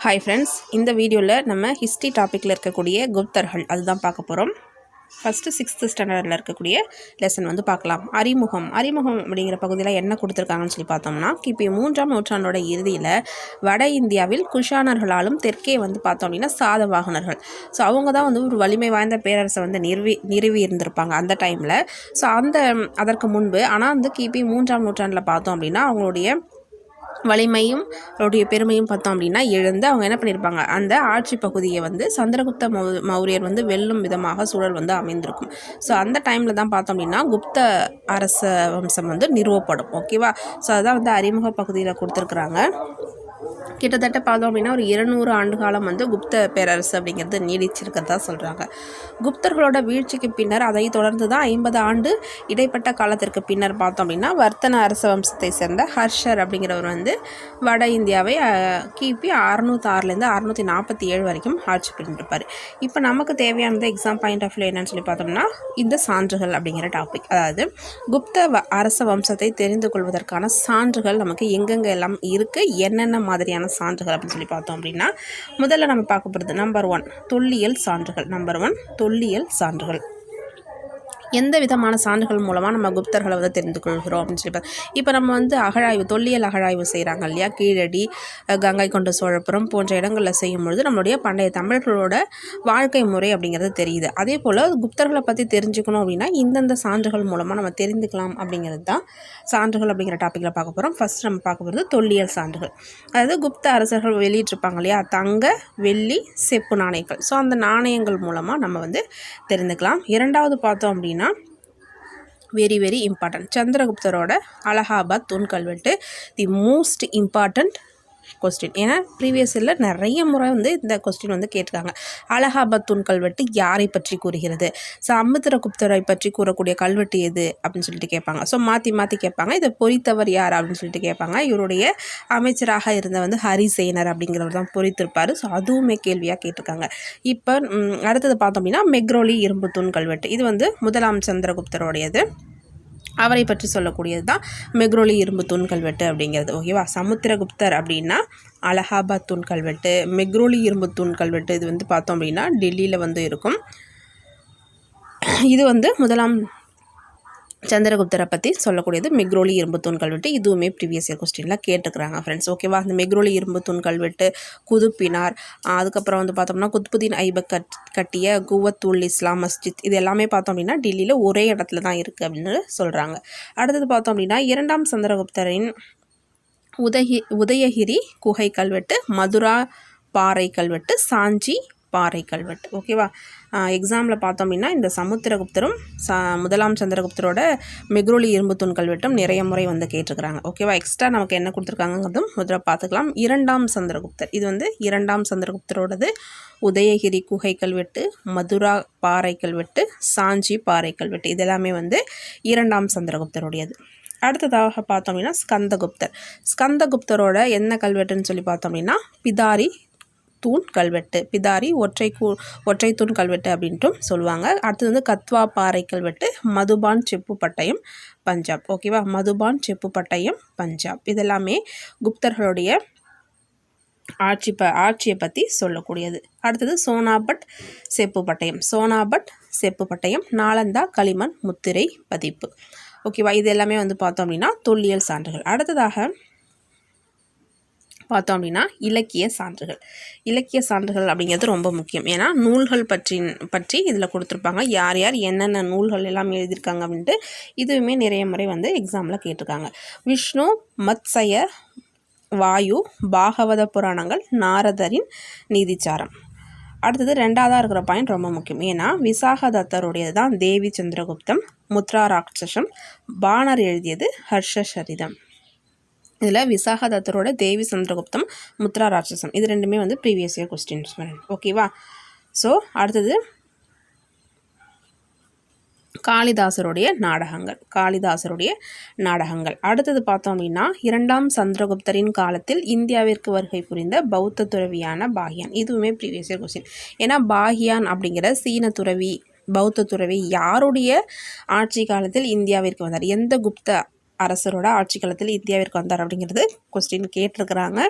Hi friends இந்த வீடியோவில் நம்ம ஹிஸ்ட்ரி டாப்பிக்கில் இருக்கக்கூடிய குப்தர்கள் அதுதான் பார்க்க போகிறோம் ஃபஸ்ட்டு சிக்ஸ்த்து ஸ்டாண்டர்டில் இருக்கக்கூடிய லெசன் வந்து பார்க்கலாம். அறிமுகம். அறிமுகம் அப்படிங்கிற பகுதியில் என்ன கொடுத்துருக்காங்கன்னு சொல்லி பார்த்தோம்னா கிபி மூன்றாம் நூற்றாண்டோட இறுதியில் வட இந்தியாவில் குஷானர்களாலும் தெற்கே வந்து பார்த்தோம் அப்படின்னா சாதவாகனர்கள் ஸோ அவங்க தான் வந்து ஒரு வலிமை வாய்ந்த பேரரசை வந்து நிறுவி நிறுவி இருந்திருப்பாங்க அந்த டைமில் ஸோ அந்த அதற்கு முன்பு ஆனால் வந்து கிபி மூன்றாம் நூற்றாண்டில் பார்த்தோம் அப்படின்னா அவங்களுடைய வலிமையும் அவருடைய பெருமையும் பார்த்தோம் அப்படின்னா எழுந்து அவங்க என்ன பண்ணியிருப்பாங்க? அந்த ஆட்சி பகுதியை வந்து சந்திரகுப்த மௌ மௌரியர் வந்து வெல்லும் விதமாக சூழல் வந்து அமைந்திருக்கும். ஸோ அந்த டைமில் தான் பார்த்தோம் அப்படின்னா குப்த அரச வம்சம் வந்து நிறுவப்படும். ஓகேவா ஸோ அதான் வந்து அறிமுக பகுதியில் கொடுத்துருக்குறாங்க. கிட்டத்தட்ட பார்த்தோம் அப்படின்னா ஒரு இருநூறு ஆண்டு காலம் வந்து குப்த பேரரசு அப்படிங்கிறது நீடிச்சிருக்கிறதா சொல்கிறாங்க குப்தர்களோட வீழ்ச்சிக்கு பின்னர் அதை தொடர்ந்து தான் ஐம்பது ஆண்டு இடைப்பட்ட காலத்திற்கு பின்னர் பார்த்தோம் அப்படின்னா வர்த்தன அரச வம்சத்தை சேர்ந்த ஹர்ஷர் அப்படிங்கிறவர் வந்து வட இந்தியாவை கிபி அறுநூத்தி ஆறுலேருந்து அறுநூற்றி நாற்பத்தி ஏழு வரைக்கும் ஆட்சி பண்ணிருப்பார் இப்போ நமக்கு தேவையானது எக்ஸாம் பாயிண்ட் ஆஃப் வியூ என்னன்னு சொல்லி பார்த்தோம்னா இந்த சான்றுகள் அப்படிங்கிற டாபிக் அதாவது குப்த வ- அரச வம்சத்தை தெரிந்து கொள்வதற்கான சான்றுகள் நமக்கு எங்கெங்க எல்லாம் இருக்குது என்னென்ன மாதிரி மாதிரியான சான்றுகள் அப்படின்னு சொல்லி பார்த்தோம் அப்படின்னா முதல்ல நம்ம பார்க்க போகிறது நம்பர் ஒன் தொல்லியல் சான்றுகள். நம்பர் ஒன் தொல்லியல் சான்றுகள். எந்த விதமான சான்றுகள் மூலமாக நம்ம குப்தர்களை வந்து தெரிந்து கொள்கிறோம் அப்படின்னு சொல்லி இப்போ நம்ம வந்து அகழாய்வு தொல்லியல் அகழாய்வு செய்கிறாங்க இல்லையா? கீழடி கங்கை கொண்ட சோழபுரம் போன்ற இடங்களில் செய்யும் பொழுது நம்மளுடைய பண்டைய தமிழர்களோட வாழ்க்கை முறை அப்படிங்கிறது தெரியுது. அதே போல் குப்தர்களை பற்றி தெரிஞ்சுக்கணும் அப்படின்னா இந்தந்த சான்றுகள் மூலமாக நம்ம தெரிந்துக்கலாம் அப்படிங்கிறது தான் சான்றுகள் அப்படிங்கிற டாப்பிக்கில் பார்க்க போகிறோம் ஃபர்ஸ்ட் நம்ம பார்க்க போகிறது தொல்லியல் சான்றுகள். அதாவது குப்த அரசர்கள் வெளியிட்டிருப்பாங்க இல்லையா? தங்க வெள்ளி செப்பு நாணயங்கள். ஸோ அந்த நாணயங்கள் மூலமாக நம்ம வந்து தெரிந்துக்கலாம். இரண்டாவது பார்த்தோம் அப்படின்னா வெரி வெரி இம்பார்ட்டன்ட் சந்திரகுப்தரோட அலகாபாத் தூண் கல்வெட்டு தி மோஸ்ட் இம்பார்ட்டண்ட் கொஸ்டின் ஏன்னா ப்ரீவியஸ் இயரில் நிறைய முறை வந்து இந்த கொஸ்டின் வந்து கேட்டிருக்காங்க. அலகாபாத் தூண் கல்வெட்டு யாரை பற்றி கூறுகிறது? ஸோ அமுத்திரகுப்தரை பற்றி கூறக்கூடிய கல்வெட்டு எது? அப்படின்னு சொல்லிட்டு கேட்பாங்க. ஸோ மாற்றி மாற்றி கேட்பாங்க. இதை பொறித்தவர் யார்? அப்படின்னு சொல்லிட்டு கேட்பாங்க. இவருடைய அமைச்சராக இருந்த வந்து ஹரிசேனர் அப்படிங்கிறவர் தான் பொறித்திருப்பார். ஸோ அதுவுமே கேள்வியாக கேட்டிருக்காங்க. இப்போ அடுத்தது பார்த்தோம் அப்படின்னா மெக்ரோலி இரும்பு தூண் கல்வெட்டு. இது வந்து முதலாம் சந்திரகுப்தருடையது. அவரை பற்றி சொல்லக்கூடியது தான் மெக்ரோலி இரும்பு தூண் கல்வெட்டு அப்படிங்கிறது. ஓகேவா? சமுத்திரகுப்தர் அப்படின்னா அலகாபாத் தூண் கல்வெட்டு மெக்ரோலி இரும்பு தூண் கல்வெட்டு இது வந்து பார்த்தோம் அப்படின்னா டெல்லியில் வந்து இருக்கும். இது வந்து முதலாம் சந்திரகுப்தரை பற்றி சொல்லக்கூடியது மெக்ரோலி இரும்பு தூண் கல்வெட்டு. இதுவுமே ப்ரீவியஸ் இயர் கொஸ்டினில் கேட்டுக்கிறாங்க ஃப்ரெண்ட்ஸ் ஓகேவா அந்த மெக்ரோலி இரும்பு தூண் கல்வெட்டு குதுப்பினார். அதுக்கப்புறம் வந்து பார்த்தோம்னா குத்புதீன் ஐபக் கட் கட்டிய குவத்துல் இஸ்லாம் மஸ்ஜித் இது எல்லாமே பார்த்தோம் அப்படின்னா டெல்லியில் ஒரே இடத்துல தான் இருக்குது அப்படின்னு சொல்கிறாங்க அடுத்தது பார்த்தோம் அப்படின்னா இரண்டாம் சந்திரகுப்தரின் உதகி உதயகிரி குகை கல்வெட்டு மதுரா பாறை கல்வெட்டு சாஞ்சி பாறை கல்வெட்டு. ஓகேவா எக்ஸாமில் பார்த்தோம் அப்படின்னா இந்த சமுத்திரகுப்தரும் ச முதலாம் சந்திரகுப்தரோட மெக்ரோலி இரும்பு தூண் கல்வெட்டும் நிறைய முறை வந்து கேட்டிருக்கிறாங்க. ஓகேவா எக்ஸ்ட்ரா நமக்கு என்ன கொடுத்துருக்காங்கிறதும் முதல்ல பார்த்துக்கலாம். இரண்டாம் சந்திரகுப்தர். இது வந்து இரண்டாம் சந்திரகுப்தரோடது உதயகிரி குகை கல்வெட்டு மதுரா பாறை கல்வெட்டு சாஞ்சி பாறை கல்வெட்டு இதெல்லாமே வந்து இரண்டாம் சந்திரகுப்தருடையது. அடுத்ததாக பார்த்தோம் அப்படின்னா ஸ்கந்தகுப்தர். ஸ்கந்தகுப்தரோட என்ன கல்வெட்டுன்னு சொல்லி பார்த்தோம் அப்படின்னா பிதாரி தூண் கல்வெட்டு. பிதாரி ஒற்றை கூ ஒற்றை தூண் கல்வெட்டு அப்படின்ட்டும் சொல்லுவாங்க. அடுத்தது வந்து கத்வா பாறை கல்வெட்டு மதுபான் செப்பு பட்டயம் பஞ்சாப். ஓகேவா மதுபான் செப்பு பட்டயம் பஞ்சாப். இதெல்லாமே குப்தர்களுடைய ஆட்சி ப ஆட்சியை பற்றி சொல்லக்கூடியது. அடுத்தது சோனாபட் செப்பு பட்டயம். சோனாபட் செப்பு பட்டயம் நாலந்தா களிமண் முத்திரை பதிப்பு. ஓகேவா இது எல்லாமே வந்து பார்த்தோம் அப்படின்னா தொல்லியல் சான்றுகள். அடுத்ததாக பார்த்தோம் அப்படின்னா இலக்கிய சான்றுகள். இலக்கிய சான்றுகள் அப்படிங்கிறது ரொம்ப முக்கியம். ஏன்னா நூல்கள் பற்றி பற்றி இதில் கொடுத்துருப்பாங்க. யார் யார் என்னென்ன நூல்கள் எல்லாம் எழுதியிருக்காங்க அப்படின்ட்டு இதுவுமே நிறைய முறை வந்து எக்ஸாமில் கேட்டிருக்காங்க. விஷ்ணு மத்சய வாயு பாகவத புராணங்கள் நாரதரின் நீதிச்சாரம். அடுத்தது ரெண்டாவதாக இருக்கிற பாயிண்ட் ரொம்ப முக்கியம். ஏன்னா விசாகதத்தருடையது தான் தேவி சந்திரகுப்தம் முத்ரா ராட்சசம் பாணர் எழுதியது ஹர்ஷ சரிதம் இதில் விசாகதத்தரோட தேவி சந்திரகுப்தம் முத்ரா ராட்சசம். இது ரெண்டுமே வந்து ப்ரீவியஸ் இயர் கொஸ்டின்ஸ் ஓகேவா ஸோ அடுத்தது காளிதாசருடைய நாடகங்கள். காளிதாசருடைய நாடகங்கள். அடுத்தது பார்த்தோம் அப்படின்னா இரண்டாம் சந்திரகுப்தரின் காலத்தில் இந்தியாவிற்கு வருகை புரிந்த பௌத்த துறவியான பாகியான். இதுவுமே ப்ரீவியஸ் இயர் கொஸ்டின் ஏன்னா பாகியான் அப்படிங்கிற சீன துறவி பௌத்த துறவி யாருடைய ஆட்சி காலத்தில் இந்தியாவிற்கு வந்தார்? எந்த குப்த அரசரோட ஆட்சி காலத்தில் இந்தியாவிற்கு வந்தார் அப்படிங்கிறது கொஸ்டின் கேட்டிருக்கிறாங்க.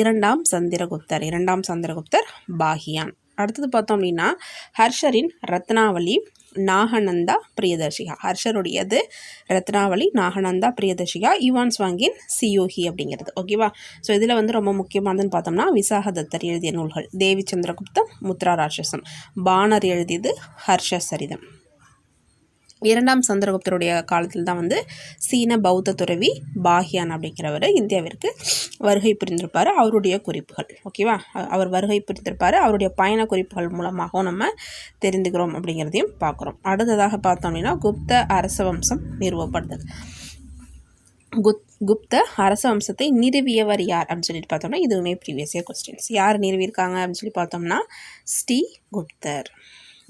இரண்டாம் சந்திரகுப்தர் இரண்டாம் சந்திரகுப்தர் பாகியான். அடுத்தது பார்த்தோம் அப்படின்னா ஹர்ஷரின் ரத்னாவளி நாகநந்தா பிரியதர்ஷிகா. ஹர்ஷருடையது ரத்னாவளி நாகநந்தா பிரியதர்ஷிகா யுவான்ஸ் வாங்கின் சியோகி அப்படிங்கிறது. ஓகேவா ஸோ இதில் வந்து ரொம்ப முக்கியமானதுன்னு பார்த்தோம்னா விசாகதத்தர் எழுதிய நூல்கள். தேவி சந்திரகுப்தம் முத்ரா ராட்சசம். பானர் எழுதியது ஹர்ஷ சரிதம் இரண்டாம் சந்திரகுப்தருடைய காலத்தில் தான் வந்து சீன பௌத்த துறவி பாகியான் அப்படிங்கிறவர் இந்தியாவிற்கு வருகை புரிந்திருப்பார். அவருடைய குறிப்புகள் ஓகேவா அவர் வருகை புரிந்திருப்பார். அவருடைய பயண குறிப்புகள் மூலமாகவும் நம்ம தெரிந்துக்கிறோம் அப்படிங்கிறதையும் பார்க்குறோம். அடுத்ததாக பார்த்தோம் அப்படின்னா குப்த அரச வம்சம் நிறுவப்படுதல் குத் குப்த அரச வம்சத்தை நிறுவியவர் யார் அப்படின்னு சொல்லிட்டு பார்த்தோம்னா இதுவுமே ப்ரீவியஸ் இயர் கொஸ்டின்ஸ் யார் நிறுவியிருக்காங்க அப்படின்னு சொல்லி பார்த்தோம்னா ஸ்ரீ குப்தர்.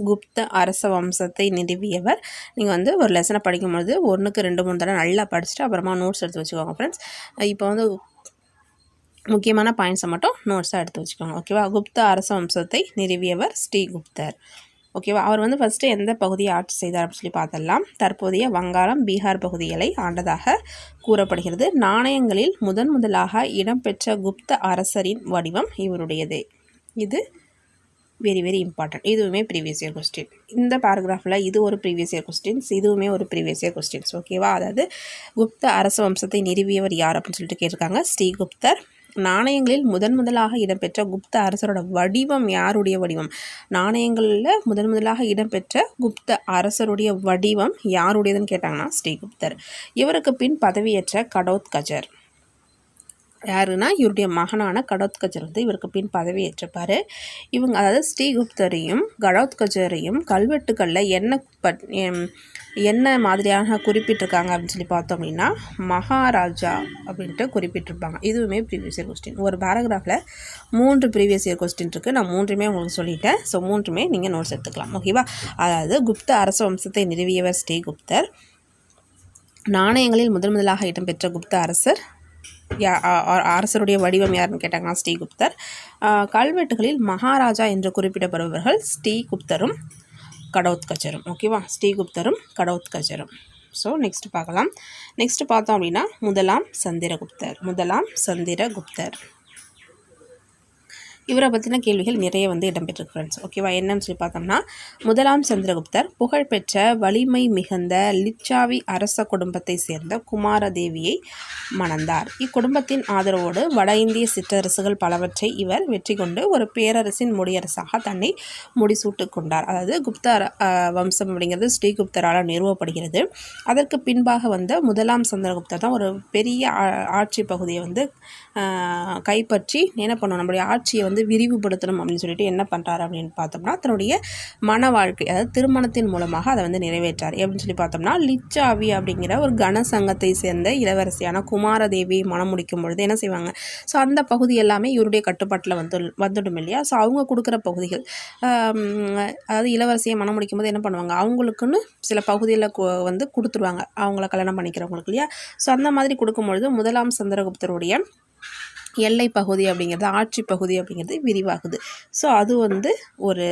குப்த அரச வம்சத்தை நிறுவியவர். நீங்கள் வந்து ஒரு லெசனை படிக்கும்போது ஒன்றுக்கு ரெண்டு மூணு தடவை நல்லா படிச்சுட்டு அப்புறமா நோட்ஸ் எடுத்து வச்சுக்கோங்க ஃப்ரெண்ட்ஸ் இப்போ வந்து முக்கியமான பாயிண்ட்ஸை மட்டும் நோட்ஸாக எடுத்து வச்சுக்கோங்க. ஓகேவா குப்த அரச வம்சத்தை நிறுவியவர் ஸ்ரீகுப்தர் ஓகேவா அவர் வந்து ஃபஸ்ட்டு எந்த பகுதியை ஆட்சி செய்தார் அப்படின்னு சொல்லி பார்த்தலாம் தற்போதைய வங்காளம் பீகார் பகுதிகளை ஆண்டதாக கூறப்படுகிறது. நாணயங்களில் முதன் முதலாக இடம்பெற்ற குப்த அரசரின் வடிவம் இவருடையதே. இது வெரி வெரி இம்பார்ட்டன்ட் இதுவுமே ப்ரீவியஸ் இயர் கொஸ்டின் இந்த பேராகிராஃபில் இது ஒரு ப்ரீவியஸ் இயர் கொஸ்டின்ஸ் இதுவுமே ஒரு ப்ரீவியஸ் இயர் கொஸ்டின்ஸ் ஓகேவா அதாவது குப்த அரச வம்சத்தை நிறுவியவர் யார் அப்படின்னு சொல்லிட்டு கேட்டிருக்காங்க. ஸ்ரீகுப்தர் நாணயங்களில் முதன் முதலாக இடம்பெற்ற குப்த அரசரோட வடிவம் யாருடைய வடிவம்? நாணயங்களில் முதன் முதலாக இடம்பெற்ற குப்த அரசருடைய வடிவம் யாருடையதுன்னு கேட்டாங்கன்னா ஸ்ரீகுப்தர் இவருக்கு பின் பதவியேற்ற கடோத்கஜர் யாருன்னா இவருடைய மகனான கடோத்கஜர் வந்து இவருக்கு பின் பதவியேற்றிருப்பார் இவங்க அதாவது ஸ்ரீகுப்தரையும் கடோத்கஜரையும் கல்வெட்டுக்களில் என்ன பட் என்ன மாதிரியாக குறிப்பிட்டிருக்காங்க அப்படின்னு சொல்லி பார்த்தோம் அப்படின்னா மகாராஜா அப்படின்ட்டு குறிப்பிட்டிருப்பாங்க. இதுவுமே ப்ரீவியஸ் இயர் கொஸ்டின் ஒரு பேராகிராஃபில் மூன்று ப்ரீவியஸ் இயர் கொஸ்டின் இருக்குது நான் மூன்றுமே உங்களுக்கு சொல்லிட்டேன். ஸோ மூன்றுமே நீங்கள் நோட்ஸ் எடுத்துக்கலாம். ஓகேவா அதாவது குப்த அரச வம்சத்தை நிறுவியவர் ஸ்ரீகுப்தர். நாணயங்களில் முதன் முதலாக இடம்பெற்ற குப்த அரசர் யா அரசருடைய வடிவம் யாருன்னு கேட்டாங்கன்னா ஸ்ரீகுப்தர் கல்வெட்டுகளில் மகாராஜா என்று குறிப்பிடப்படுபவர்கள் ஸ்ரீகுப்தரும் கடவுத்கஜரும் ஓகேவா ஸ்ரீகுப்தரும் கடவுத்கஜரும் ஸோ நெக்ஸ்ட் பார்க்கலாம். நெக்ஸ்ட் பார்த்தோம் அப்படின்னா முதலாம் சந்திரகுப்தர். முதலாம் சந்திரகுப்தர். இவரை பற்றின கேள்விகள் நிறைய வந்து இடம்பெற்றிருக்கு ஃப்ரெண்ட்ஸ் ஓகேவா என்னன்னு சொல்லி பார்த்தோம்னா முதலாம் சந்திரகுப்தர் புகழ்பெற்ற வலிமை மிகுந்த லிச்சாவி அரச குடும்பத்தை சேர்ந்த குமாரதேவியை மணந்தார். இக்குடும்பத்தின் ஆதரவோடு வட இந்திய சிற்றரசுகள் பலவற்றை இவர் வெற்றி கொண்டு ஒரு பேரரசின் முடியரசாக தன்னை முடிசூட்டு கொண்டார். அதாவது குப்த வம்சம் அப்படிங்கிறது ஸ்ரீகுப்தரால் நிறுவப்படுகிறது. அதற்கு பின்பாக வந்த முதலாம் சந்திரகுப்தர் தான் ஒரு பெரிய ஆட்சி பகுதியை வந்து கைப்பற்றி என்ன பண்ணுவோம் நம்முடைய ஆட்சியை வந்து வந்து விரிவுபடுத்தணும் அப்படின்னு சொல்லிட்டு என்ன பண்ணுறாரு அப்படின்னு பார்த்தோம்னா தன்னுடைய மன வாழ்க்கை அதாவது திருமணத்தின் மூலமாக அதை வந்து நிறைவேற்றார். அப்படின்னு சொல்லி பார்த்தோம்னா லிச்சாவி அப்படிங்கிற ஒரு கன சங்கத்தை சேர்ந்த இளவரசியான குமாரதேவி மனம் முடிக்கும் பொழுது என்ன செய்வாங்க? ஸோ அந்த பகுதி எல்லாமே இவருடைய கட்டுப்பாட்டில் வந்து வந்துடும் இல்லையா? ஸோ அவங்க கொடுக்குற பகுதிகள் அதாவது இளவரசியை மனம் முடிக்கும் போது என்ன பண்ணுவாங்க? அவங்களுக்குன்னு சில பகுதியில் வந்து கொடுத்துருவாங்க. அவங்கள கல்யாணம் பண்ணிக்கிறவங்களுக்கு இல்லையா? ஸோ அந்த மாதிரி கொடுக்கும்பொழுது முதலாம் சந்திரகுப்தருடைய எல்லை பகுதி அப்படிங்கிறது ஆட்சி பகுதி அப்படிங்கிறது விரிவாகுது. ஸோ அது வந்து ஒரு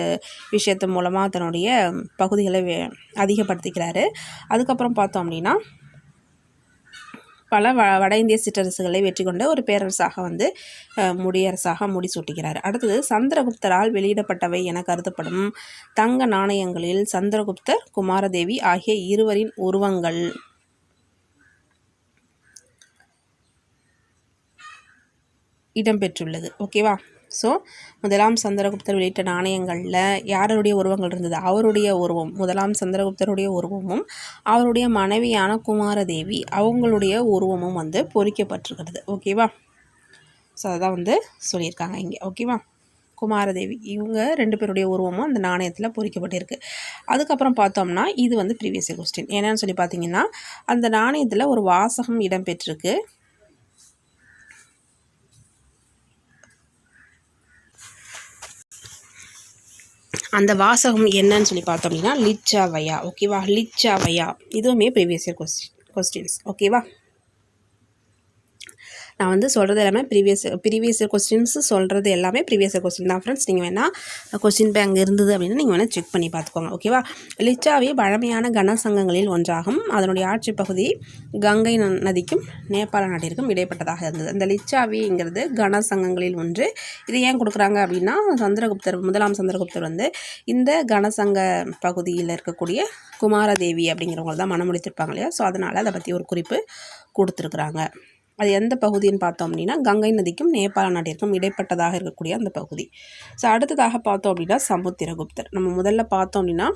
விஷயத்து மூலமாக தன்னுடைய பகுதிகளை அதிகப்படுத்திக்கிறாரு. அதுக்கப்புறம் பார்த்தோம் அப்படின்னா பல வ வட இந்திய சிற்றரசுகளை வெற்றி கொண்ட ஒரு பேரரசாக வந்து முடியரசாக முடிசூட்டுகிறார். அடுத்தது சந்திரகுப்தரால் வெளியிடப்பட்டவை என கருதப்படும் தங்க நாணயங்களில் சந்திரகுப்தர் குமாரதேவி ஆகிய இருவரின் உருவங்கள். இடம்பெற்றுள்ளது. ஓகேவா ஸோ முதலாம் சந்திரகுப்தர் வெளியிட்ட நாணயங்களில் யாருடைய உருவங்கள் இருந்தது? அவருடைய உருவம். முதலாம் சந்திரகுப்தருடைய உருவமும் அவருடைய மனைவியான குமாரதேவி அவங்களுடைய உருவமும் வந்து பொறிக்கப்பட்டிருக்கிறது. ஓகேவா ஸோ அதான் வந்து சொல்லியிருக்காங்க இங்கே. ஓகேவா குமாரதேவி. இவங்க ரெண்டு பேருடைய உருவமும் அந்த நாணயத்தில் பொறிக்கப்பட்டிருக்கு. அதுக்கப்புறம் பார்த்தோம்னா இது வந்து ப்ரீவியஸ் கொஸ்டின் என்னன்னு சொல்லி பார்த்தீங்கன்னா அந்த நாணயத்தில் ஒரு வாசகம் இடம்பெற்றிருக்கு. அந்த வாசகம் என்னன்னு சொல்லி பார்த்தோம் அப்படின்னா லிச்சாவையா ஓகேவா லிச்சாவையா. இதுவுமே ப்ரீவியஸ் இயர் கொஸ்டின் கொஸ்டின்ஸ் ஓகேவா நான் வந்து சொல்கிறது எல்லாமே ப்ரீவியஸ் ப்ரீவியஸ் கொஸ்டின்ஸ் சொல்கிறது எல்லாமே ப்ரீவியஸ் கொஸ்டின் தான். ஃப்ரெண்ட்ஸ் நீங்கள் வேணால் கொஸ்டின் பேங்க் இருந்தது அப்படின்னா நீங்கள் வேணால் செக் பண்ணி பார்த்துக்கோங்க ஓகேவா லிச்சாவி பழமையான கனசங்கங்களில் ஒன்றாகும். அதனுடைய ஆட்சி பகுதி கங்கை நதிக்கும் நேபாள நாட்டிற்கும் இடைப்பட்டதாக இருந்தது. அந்த லிச்சாவிங்கிறது கனசங்கங்களில் ஒன்று. இது ஏன் கொடுக்குறாங்க அப்படின்னா சந்திரகுப்தர் முதலாம் சந்திரகுப்தர் வந்து இந்த கனசங்க பகுதியில் இருக்கக்கூடிய குமாரதேவி அப்படிங்கிறவங்க தான் மனமுடித்திருப்பாங்க இல்லையா? ஸோ அதனால் அதை பற்றி ஒரு குறிப்பு கொடுத்துருக்குறாங்க. அது எந்த பகுதின்னு பார்த்தோம் அப்படின்னா கங்கை நதிக்கும் நேபாள நாட்டிற்கும் இடைப்பட்டதாக இருக்கக்கூடிய அந்த பகுதி. ஸோ அடுத்ததாக பார்த்தோம் அப்படின்னா சமுத்திரகுப்தர். நம்ம முதல்ல பார்த்தோம் அப்படின்னா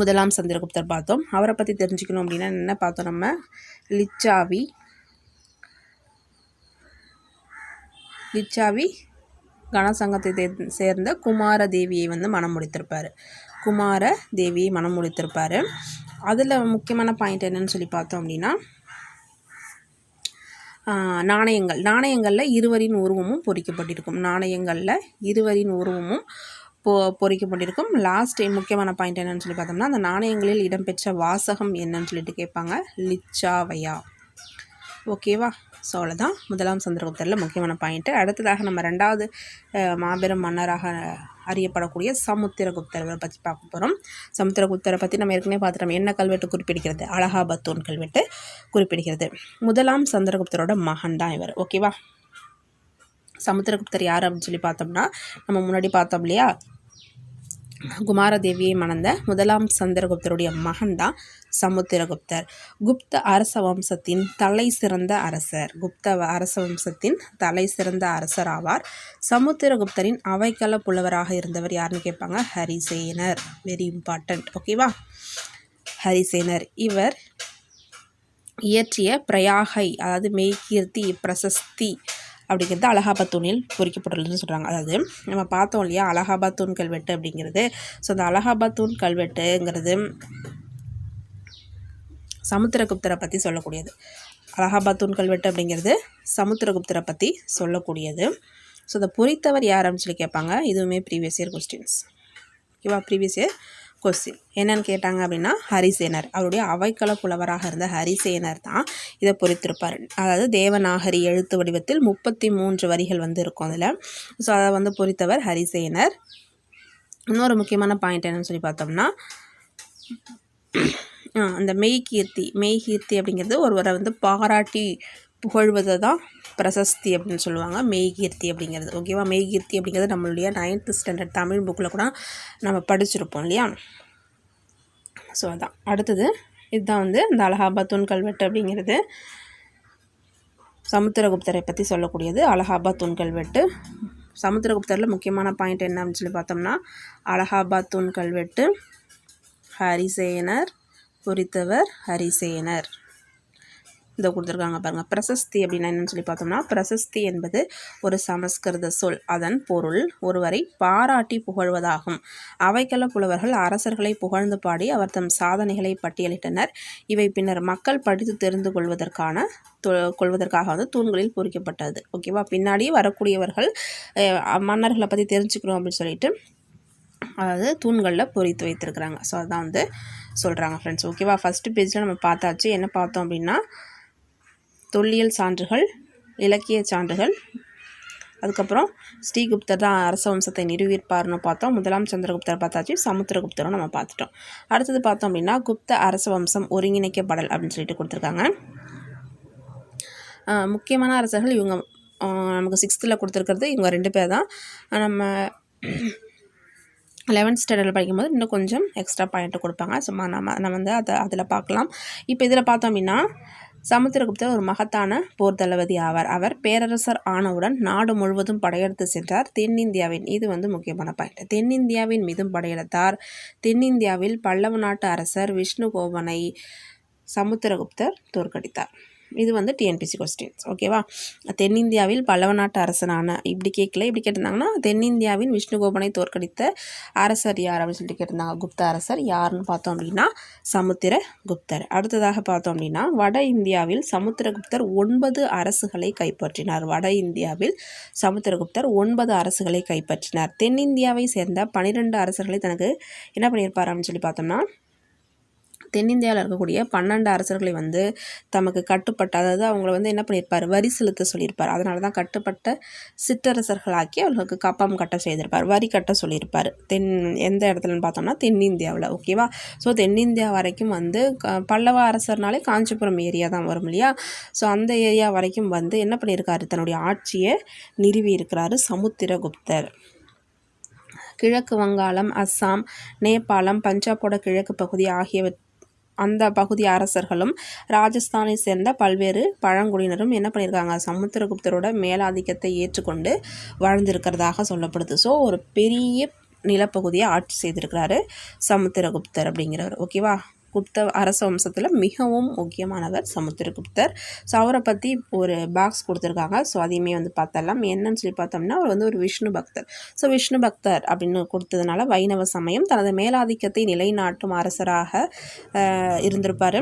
முதலாம் சந்திரகுப்தர் பார்த்தோம். அவரை பற்றி தெரிஞ்சுக்கணும் அப்படின்னா என்ன பார்த்தோம் நம்ம? லிச்சாவி. லிச்சாவி கணசங்கத்தை சேர்ந்த குமார தேவியை வந்து மனம் முடித்திருப்பார். குமார தேவியை மனம் முடித்திருப்பார். அதில் முக்கியமான பாயிண்ட் என்னன்னு சொல்லி பார்த்தோம் அப்படின்னா நாணயங்கள். நாணயங்களில் இருவரின் உருவமும் பொறிக்கப்பட்டிருக்கும். நாணயங்களில் இருவரின் உருவமும் பொ பொறிக்கப்பட்டிருக்கும். லாஸ்ட் முக்கியமான பாயிண்ட் என்னென்னு சொல்லி பார்த்தோம்னா அந்த நாணயங்களில் இடம்பெற்ற வாசகம் என்னன்னு சொல்லிட்டு கேட்பாங்க. லிச்சாவையா. ஓகேவா ஸோ அவ்வளோதான் முதலாம் சந்திரகுப்தரில் முக்கியமான பாயிண்ட்டு அடுத்ததாக நம்ம ரெண்டாவது மாபெரும் மன்னராக அறியப்படக்கூடிய சமுத்திரகுப்தர் பற்றி பார்க்க போகிறோம் சமுத்திரகுப்தரை பற்றி நம்ம ஏற்கனவே பார்த்துட்டோம். என்ன கல்வெட்டு குறிப்பிடுகிறது? அலகாபத்தூன் கல்வெட்டு குறிப்பிடுகிறது. முதலாம் சந்திரகுப்தரோட மகன் தான் இவர். ஓகேவா சமுத்திரகுப்தர் யார் அப்படின்னு சொல்லி பார்த்தோம்னா நம்ம முன்னாடி பார்த்தோம் இல்லையா? குமாரதேவியை மணந்த முதலாம் சந்திரகுப்தருடைய மகன் தான் சமுத்திரகுப்தர். குப்த அரச வம்சத்தின் தலை சிறந்த அரசர். குப்த அரச வம்சத்தின் தலை சிறந்த அரசர் ஆவார். சமுத்திரகுப்தரின் அவைக்கள புலவராக இருந்தவர் யாருன்னு கேட்பாங்க? ஹரிசேனர். வெரி இம்பார்ட்டண்ட் ஓகேவா ஹரிசேனர். இவர் இயற்றிய பிரயாகை அதாவது மெய்கீர்த்தி பிரசஸ்தி அப்படிங்கிறது அலகாபாத் தூணில் பொறிக்கப்பட்டுள்ளதுன்னு சொல்கிறாங்க அதாவது நம்ம பார்த்தோம் இல்லையா அலகாபாத் தூண் கல்வெட்டு அப்படிங்கிறது. ஸோ அந்த அலகாபாத் தூண் கல்வெட்டுங்கிறது சமுத்திரகுப்தரை பற்றி சொல்லக்கூடியது. அலகாபாத் தூண் கல்வெட்டு அப்படிங்கிறது சமுத்திரகுப்தரை பற்றி சொல்லக்கூடியது. ஸோ அதை பொறித்தவர் யார் அப்படின்னு சொல்லி கேட்பாங்க. இதுவுமே ப்ரீவியஸ் இயர் கொஸ்டின்ஸ் ஓகேவா ப்ரீவியஸ் இயர் கொஸ்டின் என்னன்னு கேட்டாங்க அப்படின்னா ஹரிசேனர். அவருடைய அவைக்கள புலவராக இருந்த ஹரிசேனர் தான் இதை பொறித்திருப்பார். அதாவது தேவநாகரி எழுத்து வடிவத்தில் முப்பத்தி மூன்று வரிகள் வந்து இருக்கும் அதில். ஸோ அதை வந்து பொறித்தவர் ஹரிசேனர். இன்னொரு முக்கியமான பாயிண்ட் என்னன்னு சொல்லி பார்த்தோம்னா அந்த மெய்கீர்த்தி மெய்கீர்த்தி அப்படிங்கிறது ஒருவரை வந்து பாராட்டி புகழ்வதை தான் பிரசஸ்தி அப்படின்னு சொல்லுவாங்க. மெய்கீர்த்தி அப்படிங்கிறது. ஓகேவா மெய்கீர்த்தி அப்படிங்கிறது நம்மளுடைய நைன்த்து ஸ்டாண்டர்ட் தமிழ் புக்கில் கூட நம்ம படிச்சிருப்போம் இல்லையா? ஸோ அதான். அடுத்தது இதுதான் வந்து இந்த அலகாபாத் தூண் கல்வெட்டு அப்படிங்கிறது. சமுத்திரகுப்தரை பற்றி சொல்லக்கூடியது அலகாபாத் தூண் கல்வெட்டு. சமுத்திரகுப்தரில் முக்கியமான பாயிண்ட் என்ன அப்படின்னு சொல்லி பார்த்தோம்னா அலகாபாத் தூண் கல்வெட்டு ஹரிசேனர் பொறித்தவர் ஹரிசேனர். இதை கொடுத்துருக்காங்க பாருங்கள் பிரசஸ்தி அப்படின்னா என்னென்னு சொல்லி பார்த்தோம்னா பிரசஸ்தி என்பது ஒரு சமஸ்கிருத சொல். அதன் பொருள் ஒருவரை பாராட்டி புகழ்வதாகும். அவைக்கள புலவர்கள் அரசர்களை புகழ்ந்து பாடி அவர் தம் சாதனைகளை பட்டியலிட்டனர். இவை பின்னர் மக்கள் படித்து தெரிந்து கொள்வதற்கான தொ- கொள்வதற்காக வந்து தூண்களில் பொறிக்கப்பட்டது. ஓகேவா பின்னாடி வரக்கூடியவர்கள் மன்னர்களை பற்றி தெரிஞ்சுக்கணும் அப்படின்னு சொல்லிட்டு அதாவது தூண்களில் பொறித்து வைத்திருக்கிறாங்க. ஸோ அதான் வந்து சொல்கிறாங்க ஃப்ரெண்ட்ஸ் ஓகேவா ஃபஸ்ட்டு பேஜில் நம்ம பார்த்தாச்சு. என்ன பார்த்தோம் அப்படின்னா தொல்லியல் சான்றுகள் இலக்கிய சான்றுகள். அதுக்கப்புறம் ஸ்ரீகுப்தர் தான் அரச வம்சத்தை நிறுவியிருப்பார்னு பார்த்தோம். முதலாம் சந்திரகுப்தர் பார்த்தாச்சு. சமுத்திரகுப்தரும் நம்ம பார்த்துட்டோம். அடுத்தது பார்த்தோம் அப்படின்னா குப்த அரச வம்சம் ஒருங்கிணைக்கப்படல் அப்படின்னு சொல்லிட்டு கொடுத்துருக்காங்க. முக்கியமான அரசர்கள் இவங்க. நமக்கு சிக்ஸ்த்தில் கொடுத்துருக்கிறது இவங்க ரெண்டு பேர் தான். நம்ம லெவன்த் ஸ்டாண்டர்டில் படிக்கும்போது இன்னும் கொஞ்சம் எக்ஸ்ட்ரா பாயிண்ட் கொடுப்பாங்க. சும்மா நம்ம நம்ம வந்து அதை அதில் பார்க்கலாம். இப்போ இதில் பார்த்தோம் அப்படின்னா சமுத்திரகுப்தர் ஒரு மகத்தான போர் தளபதி ஆவார். அவர் பேரரசர் ஆனவுடன் நாடு முழுவதும் படையெடுத்து சென்றார். தென்னிந்தியாவின் இது வந்து முக்கியமான பாயிண்ட் தென்னிந்தியாவின் மீதும் படையெடுத்தார். தென்னிந்தியாவில் பல்லவ நாட்டு அரசர் விஷ்ணுகோவனை சமுத்திரகுப்தர் தோற்கடித்தார். இது வந்து டிஎன்பிசி கொஸ்டின்ஸ் ஓகேவா தென்னிந்தியாவில் பல்லவ நாட்டு அரசனான இப்படி கேட்கல இப்படி கேட்டிருந்தாங்கன்னா தென்னிந்தியாவின் விஷ்ணுகோபனை தோற்கடித்த அரசர் யார் அப்படின்னு சொல்லிட்டு கேட்டிருந்தாங்க. குப்த அரசர் யாருன்னு பார்த்தோம் அப்படின்னா சமுத்திர குப்தர். அடுத்ததாக பார்த்தோம் அப்படின்னா வட இந்தியாவில் சமுத்திரகுப்தர் ஒன்பது அரசுகளை கைப்பற்றினார். வட இந்தியாவில் சமுத்திரகுப்தர் ஒன்பது அரசுகளை கைப்பற்றினார். தென்னிந்தியாவை சேர்ந்த பனிரெண்டு அரசர்களை தனக்கு என்ன பண்ணியிருப்பார் அப்படின்னு சொல்லி பார்த்தோம்னா தென்னிந்தியாவில் இருக்கக்கூடிய பன்னெண்டு அரசர்களை வந்து தமக்கு கட்டுப்பட்ட அதாவது அவங்கள வந்து என்ன பண்ணியிருப்பார்? வரி செலுத்த சொல்லியிருப்பார். அதனால தான் கட்டுப்பட்ட சிற்றரசர்களாக்கி அவர்களுக்கு கப்பம் கட்ட செய்திருப்பார். வரி கட்ட சொல்லியிருப்பார். தென் எந்த இடத்துலன்னு பார்த்தோம்னா தென்னிந்தியாவில். ஓகேவா ஸோ தென்னிந்தியா வரைக்கும் வந்து பல்லவ அரசர்னாலே காஞ்சிபுரம் ஏரியா தான் வரும் இல்லையா? ஸோ அந்த ஏரியா வரைக்கும் வந்து என்ன பண்ணியிருக்காரு? தன்னுடைய ஆட்சியை நிறுவி இருக்கிறாரு சமுத்திரகுப்தர். கிழக்கு வங்காளம் அஸ்ஸாம் நேபாளம் பஞ்சாபோட கிழக்கு பகுதி ஆகியவற்றை அந்த பகுதி அரசர்களும் ராஜஸ்தானை சேர்ந்த பல்வேறு பழங்குடியினரும் என்ன பண்ணியிருக்காங்க? சமுத்திரகுப்தரோட மேலாதிக்கத்தை ஏற்றுக்கொண்டு வாழ்ந்திருக்கிறதாக சொல்லப்படுது. ஸோ ஒரு பெரிய நிலப்பகுதியை ஆட்சி செய்திருக்கிறாரு சமுத்திரகுப்தர் அப்படிங்கிறவர். ஓகேவா குப்த அரச வம்சத்தில் மிகவும் முக்கியமானவர் சமுத்திரகுப்தர். ஸோ அவரை பற்றி ஒரு பாக்ஸ் கொடுத்துருக்காங்க. ஸோ அதையுமே வந்து பார்த்தலாம் என்னன்னு சொல்லி பார்த்தோம்னா அவர் வந்து ஒரு விஷ்ணு பக்தர். ஸோ விஷ்ணு பக்தர் அப்படின்னு கொடுத்ததுனால வைணவ சமயம் தனது மேலாதிக்கத்தை நிலைநாட்டும் அரசராக இருந்திருப்பார்.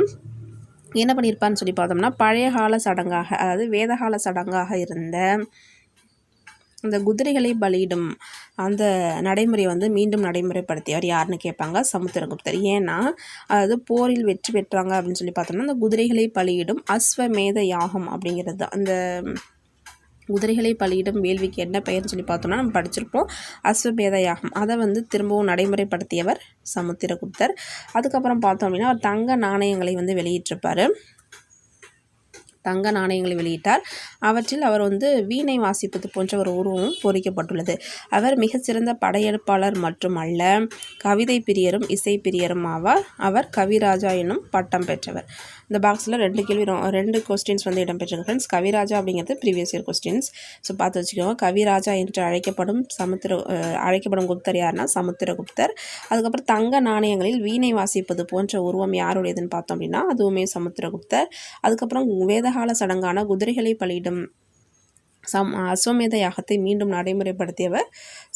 என்ன பண்ணியிருப்பான்னு சொல்லி பார்த்தோம்னா பழைய கால சடங்காக அதாவது வேதகால சடங்காக இருந்த அந்த குதிரைகளை பலியிடும் அந்த நடைமுறை வந்து மீண்டும் நடைமுறைப்படுத்தியவர் யாருன்னு கேட்பாங்க சமுத்திரகுப்தர். ஏன்னா அதாவது போரில் வெற்றி பெற்றாங்க அப்படின்னு சொல்லி பார்த்தோம்னா அந்த குதிரைகளை பலியிடும் அஸ்வமேத யாகம் அப்படிங்கிறது. அந்த குதிரைகளை பலியிடும் வேள்விக்கு என்ன பெயர்னு சொல்லி பார்த்தோம்னா நம்ம படிச்சிருப்போம். அஸ்வமேத யாகம். அதை வந்து திரும்பவும் நடைமுறைப்படுத்தியவர் சமுத்திரகுப்தர். அதுக்கப்புறம் பார்த்தோம் அப்படின்னா அவர் தங்க நாணயங்களை வந்து வெளியிட்டிருப்பார். தங்க நாணயங்களை வெளியிட்டார். அவற்றில் அவர் வந்து வீணை வாசிப்பது போன்ற ஒரு உருவமும் பொறிக்கப்பட்டுள்ளது. அவர் மிகச்சிறந்த படையெடுப்பாளர் மற்றும் அல்ல கவிதை பிரியரும் இசை பிரியரும் ஆவார். அவர் கவிராஜா என்னும் பட்டம் பெற்றவர். இந்த பாக்ஸில் ரெண்டு கேள்வி ரெண்டு கொஸ்டின்ஸ் வந்து இடம்பெற்றிருக்கு ஃப்ரெண்ட்ஸ் கவிராஜா அப்படிங்கிறது ப்ரீவியஸ் இயர் கொஸ்டின்ஸ் ஸோ பார்த்து வச்சுக்கோங்க. கவிராஜா என்று அழைக்கப்படும் சமுத்திர அழைக்கப்படும் குப்தர் யாருன்னா சமுத்திரகுப்தர். அதுக்கப்புறம் தங்க நாணயங்களில் வீணை வாசிப்பது போன்ற உருவம் யாருடையதுன்னு பார்த்தோம் அப்படின்னா அதுவுமே சமுத்திரகுப்தர். அதுக்கப்புறம் வேதகால சடங்கான குதிரைகளை பலியிடும். சம் அஸ்வமேத யாகத்தை மீண்டும் நடைமுறைப்படுத்தியவர்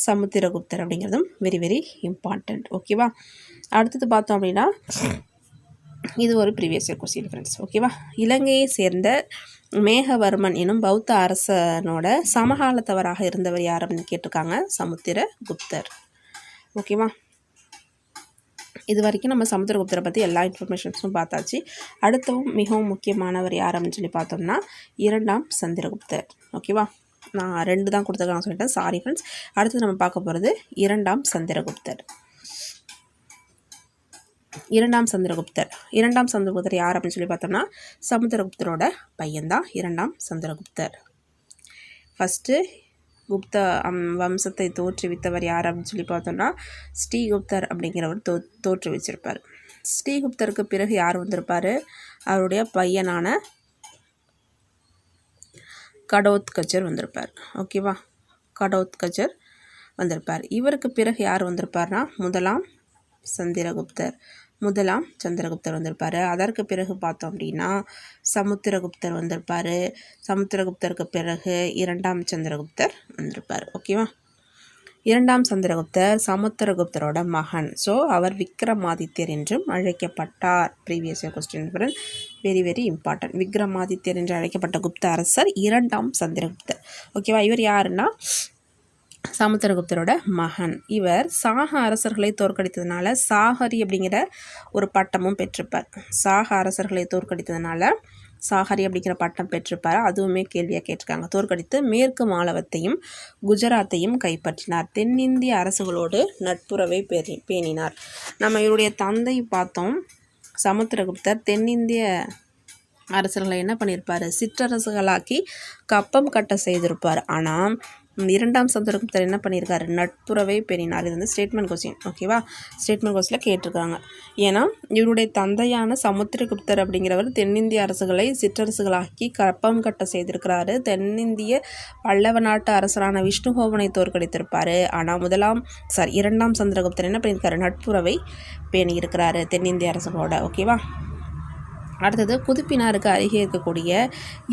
சமுத்திரகுப்தர் அப்படிங்கிறதும் வெரி வெரி இம்பார்ட்டண்ட் ஓகேவா அடுத்தது பார்த்தோம் அப்படின்னா இது ஒரு ப்ரீவியஸ் இயர் கொஸ்டின் ஃப்ரெண்ட்ஸ் ஓகேவா இலங்கையை சேர்ந்த மேகவர்மன் எனும் பௌத்த அரசனோட சமகாலத்தவராக இருந்தவர் யார் அப்படின்னு கேட்டிருக்காங்க? சமுத்திர குப்தர் ஓகேவா இது வரைக்கும் நம்ம சமுத்திரகுப்தரை பற்றி எல்லா இன்ஃபர்மேஷன்ஸும் பார்த்தாச்சு. அடுத்தவும் மிகவும் முக்கியமானவர் யார் அப்படின்னு சொல்லி பார்த்தோம்னா இரண்டாம் சந்திரகுப்தர். ஓகேவா நான் ரெண்டு தான் கொடுத்துருக்காங்க சொல்லிட்டேன். சாரி ஃப்ரெண்ட்ஸ் அடுத்து நம்ம பார்க்க போகிறது இரண்டாம் சந்திரகுப்தர். இரண்டாம் சந்திரகுப்தர். இரண்டாம் சந்திரகுப்தர் யார் அப்படின்னு சொல்லி பார்த்தோம்னா சமுத்திரகுப்தரோட பையன்தான் இரண்டாம் சந்திரகுப்தர். ஃபஸ்ட்டு குப்த வம்சத்தை தோற்றுவித்தவர் யார் அப்படின்னு சொல்லி பார்த்தோம்னா ஸ்ரீகுப்தர் அப்படிங்கிறவர் தோ தோற்றுவிச்சிருப்பார். ஸ்ரீகுப்தருக்கு பிறகு யார் வந்திருப்பார்? அவருடைய பையனான கடோத்கஜர் வந்திருப்பார். ஓகேவா கடோத்கஜர் வந்திருப்பார். இவருக்கு பிறகு யார் வந்திருப்பார்னா முதலாம் சந்திரகுப்தர். முதலாம் சந்திரகுப்தர் வந்திருப்பார். அதற்கு பிறகு பார்த்தோம் அப்படின்னா சமுத்திரகுப்தர் வந்திருப்பார். சமுத்திரகுப்தருக்கு பிறகு இரண்டாம் சந்திரகுப்தர் வந்திருப்பார். ஓகேவா? இரண்டாம் சந்திரகுப்தர் சமுத்திரகுப்தரோட மகன். ஸோ அவர் விக்ரமாதித்யர் என்றும் அழைக்கப்பட்டார். Previous question very very important விக்ரமாதித்யர் என்று அழைக்கப்பட்ட குப்த அரசர் இரண்டாம் சந்திரகுப்தர். ஓகேவா இவர் யாருன்னா சமுத்திரகுப்தரோட மகன். இவர் சாக அரசர்களை தோற்கடித்ததுனால சாகரி அப்படிங்கிற ஒரு பட்டமும் பெற்றிருப்பார். சாக அரசர்களை தோற்கடித்ததுனால சாகரி அப்படிங்கிற பட்டம் பெற்றிருப்பார். அதுவுமே கேள்வியாக கேட்டிருக்காங்க. தோற்கடித்து மேற்கு மாலவத்தையும் குஜராத்தையும் கைப்பற்றினார். தென்னிந்திய அரசுகளோடு நட்புறவை பேணினார். நம்ம இவருடைய தந்தை பார்த்தோம். சமுத்திரகுப்தர் தென்னிந்திய அரசர்களை என்ன பண்ணியிருப்பார்? சிற்றரசுகளாக்கி கப்பம் கட்ட செய்திருப்பார். ஆனால் இரண்டாம் சந்திரகுப்தர் என்ன பண்ணியிருக்காரு? நட்புறவை பெறினார் இது வந்து ஸ்டேட்மெண்ட் கொஸ்டின் ஓகேவா ஸ்டேட்மெண்ட் கொஸ்டில் கேட்டிருக்காங்க. ஏன்னா இவருடைய தந்தையான சமுத்திரகுப்தர் அப்படிங்கிறவர் தென்னிந்திய அரசுகளை சிற்றரசுகளாக்கி கப்பம் கட்ட செய்திருக்கிறாரு. தென்னிந்திய பல்லவ நாட்டு அரசரான விஷ்ணுகோவனை தோற்கடித்திருப்பார். ஆனால் முதலாம் சாரி இரண்டாம் சந்திரகுப்தர் என்ன பண்ணியிருக்காரு? நட்புறவை பேணியிருக்கிறாரு தென்னிந்திய அரசுகளோட ஓகேவா அடுத்தது குதுப்பினாருக்கு அருகே இருக்கக்கூடிய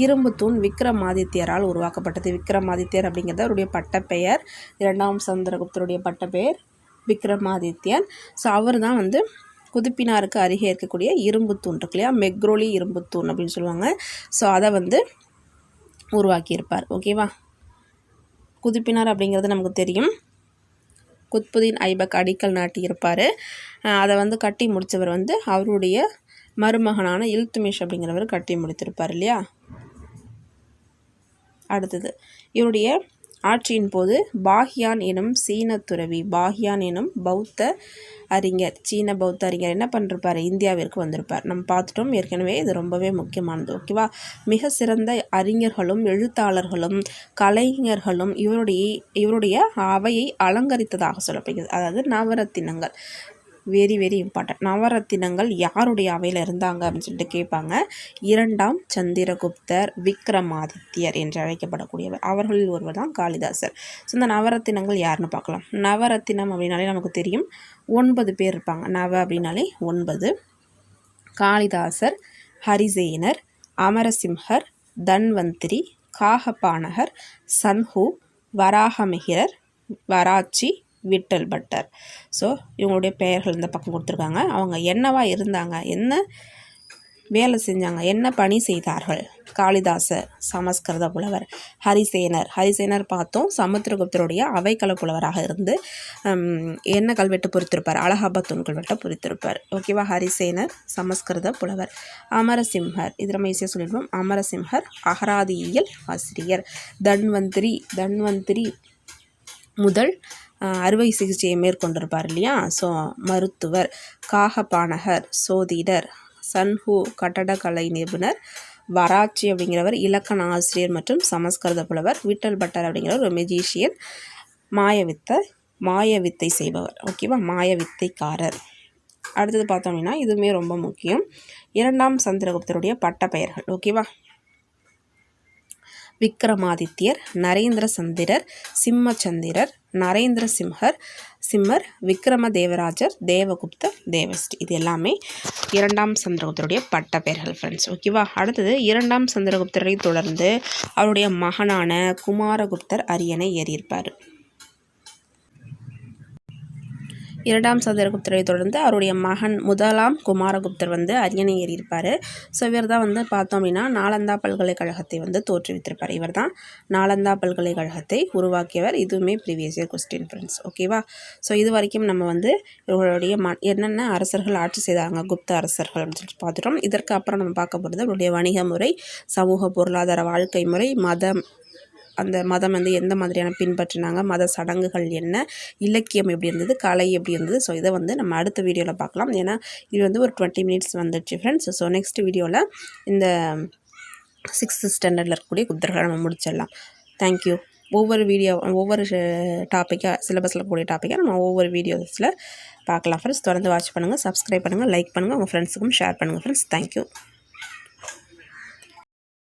இரும்பு தூண் விக்ரமாதித்யரால் உருவாக்கப்பட்டது. விக்ரமாதித்யர் அப்படிங்கிறது அவருடைய பட்டப்பெயர். இரண்டாம் சந்திரகுப்தருடைய பட்டப்பெயர் விக்ரமாதித்யன். ஸோ அவர் தான் வந்து குதுப்பினாருக்கு அருகே இருக்கக்கூடிய இரும்பு தூண் இருக்கு இல்லையா? மெக்ரோலி இரும்பு தூண் அப்படின்னு சொல்லுவாங்க. ஸோ அதை வந்து உருவாக்கியிருப்பார். ஓகேவா குதுப்பினார் அப்படிங்கிறது நமக்கு தெரியும். குத்புதீன் ஐபக் அடிக்கல் நாட்டியிருப்பார். அதை வந்து கட்டி முடித்தவர் வந்து அவருடைய மருமகனான இல்துமிஷ் அப்படிங்கிறவர் கட்டி முடித்திருப்பார் இல்லையா? அடுத்தது இவருடைய ஆட்சியின் போது பாஹ்யான் எனும் சீன துறவி பாஹ்யான் எனும் பௌத்த அறிஞர் சீன பௌத்த அறிஞர் என்ன பண்ணிருப்பார்? இந்தியாவிற்கு வந்திருப்பார். நம்ம பார்த்துட்டோம் ஏற்கனவே இது ரொம்பவே முக்கியமானது ஓகேவா மிக சிறந்த அறிஞர்களும் எழுத்தாளர்களும் கலைஞர்களும் இவருடைய இவருடைய அவையை அலங்கரித்ததாக சொல்லப்படுகிறது. அதாவது நவரத்தினங்கள். வெரி வெரி இம்பார்ட்டன்ட் நவரத்தினங்கள் யாருடைய அவையில் இருந்தாங்க அப்படின்னு சொல்லிட்டு கேட்பாங்க. இரண்டாம் சந்திரகுப்தர் விக்ரமாதித்யர் என்று அழைக்கப்படக்கூடியவர். அவர்களில் ஒருவர் தான் காளிதாசர். ஸோ இந்த நவரத்தினங்கள் யாருன்னு பார்க்கலாம். நவரத்தினம் அப்படின்னாலே நமக்கு தெரியும். ஒன்பது பேர் இருப்பாங்க. நவ அப்படின்னாலே ஒன்பது. காளிதாசர் ஹரிசேனர் அமரசிம்ஹர் தன்வந்திரி காகபானகர் சன்ஹூ வராகமிகிரர் வராச்சி விட்டல் பட்டர். ஸோ இவங்களுடைய பெயர்கள் இந்த பக்கம் கொடுத்துருக்காங்க. அவங்க என்னவா இருந்தாங்க? என்ன வேலை செஞ்சாங்க? என்ன பணி செய்தார்கள்? காளிதாசர் சமஸ்கிருத புலவர் ஹரிசேனர். ஹரிசேனர் பார்த்தோம் சமுத்திரகுப்தருடைய அவைக்கள புலவராக இருந்து என்ன கல்வெட்டு பொறுத்திருப்பார்? அலகாபாத் தூண் கல்வெட்டை பொறுத்திருப்பார். ஓகேவா ஹரிசேனர் சமஸ்கிருத புலவர் அமரசிம்ஹர் இது நம்ம ஈஸியாக சொல்லிடுவோம். அமரசிம்ஹர் அகராதியியல் ஆசிரியர். தன்வந்திரி தன்வந்திரி முதல் அறுவை சிகிச்சையை மேற்கொண்டிருப்பார் இல்லையா? ஸோ மருத்துவர் காகபானகர் சோதிடர் சன்ஹூ கட்டடக்கலை நிபுணர் வராட்சி அப்படிங்கிறவர் இலக்கண ஆசிரியர் மற்றும் சமஸ்கிருத புலவர் விட்டல் பட்டர் அப்படிங்கிறவர் ஒரு மெஜிஷியன் மாயவித்தை மாயவித்தை செய்பவர். ஓகேவா மாயவித்தைக்காரர். அடுத்தது பார்த்தோம் அப்படின்னா இதுவுமே ரொம்ப முக்கியம். இரண்டாம் சந்திரகுப்தருடைய பட்ட பெயர்கள் ஓகேவா விக்ரமாதித்யர் நரேந்திர சந்திரர் சிம்மச்சந்திரர் நரேந்திர சிம்ஹர் சிம்மர் விக்ரம தேவராஜர் தேவகுப்தர் தேவஸ்ரீ. இது எல்லாமே இரண்டாம் சந்திரகுப்தருடைய பட்ட பெயர்கள் ஃப்ரெண்ட்ஸ் ஓகேவா அடுத்தது இரண்டாம் சந்திரகுப்தரை தொடர்ந்து அவருடைய மகனான குமாரகுப்தர் அரியணை ஏறியிருப்பார். இரண்டாம் சந்திரகுப்தரை தொடர்ந்து அவருடைய மகன் முதலாம் குமாரகுப்தர் வந்து அரியணை ஏறியிருப்பார். ஸோ இவர் தான் வந்து பார்த்தோம் அப்படின்னா நாலந்தா பல்கலைக்கழகத்தை வந்து தோற்றுவித்திருப்பார். இவர் தான் நாலந்தா பல்கலைக்கழகத்தை உருவாக்கியவர். இதுவுமே ப்ரீவியஸ் இயர் கொஸ்டின் ஃப்ரெண்ட்ஸ் ஓகேவா ஸோ இது வரைக்கும் நம்ம வந்து இவர்களுடைய ம என்னென்ன அரசர்கள் ஆட்சி செய்தாங்க? குப்த அரசர்கள் அப்படின்னு சொல்லிட்டு பார்த்துட்டோம். இதற்கு அப்புறம் நம்ம பார்க்க போகிறது அவருடைய வணிக முறை சமூக பொருளாதார வாழ்க்கை முறை மதம் அந்த மதம் வந்து எந்த மாதிரியான பின்பற்றினாங்க மத சடங்குகள் என்ன இலக்கியம் எப்படி இருந்தது கலை எப்படி இருந்தது. ஸோ இதை வந்து நம்ம அடுத்த வீடியோவில் பார்க்கலாம். ஏன்னா இது வந்து ஒரு டுவெண்ட்டி மினிட்ஸ் வந்துடுச்சு ஃப்ரெண்ட்ஸ் ஸோ நெக்ஸ்ட் வீடியோவில் இந்த சிக்ஸ்த்து ஸ்டாண்டர்டில் இருக்கக்கூடிய குப்தர்களை நம்ம முடிச்சிடலாம். தேங்க்யூ ஒவ்வொரு வீடியோ ஒவ்வொரு டாப்பிக்காக சிலபஸில் இருக்கக்கூடிய டாப்பிக்காக நம்ம ஒவ்வொரு வீடியோஸில் பார்க்கலாம் ஃப்ரெண்ட்ஸ் தொடர்ந்து வாட்ச் பண்ணுங்கள் சப்ஸ்கிரைப் பண்ணுங்கள் லைக் பண்ணுங்கள் உங்கள் ஃப்ரெண்ட்ஸுக்கும் ஷேர் பண்ணுங்கள் ஃப்ரெண்ட்ஸ் தேங்க்யூ